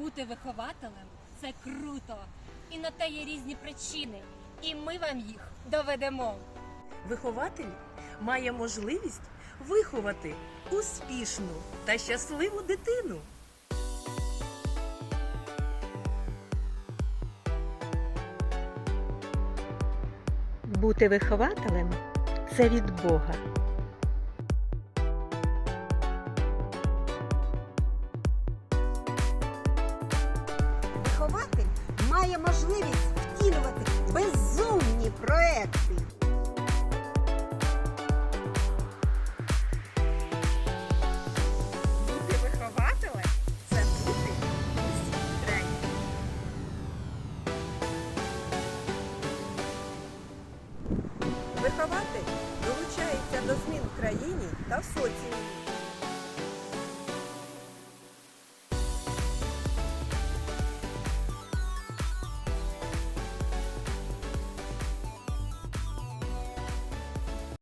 Бути вихователем це круто. І на те є різні причини. І ми вам їх доведемо. Вихователь має можливість виховати успішну та щасливу дитину. Бути вихователем це від Бога. Вихователь має можливість втілювати безумні проекти. Бути вихователем це бути тренером. Вихователь долучається до змін в країні та в соціумі.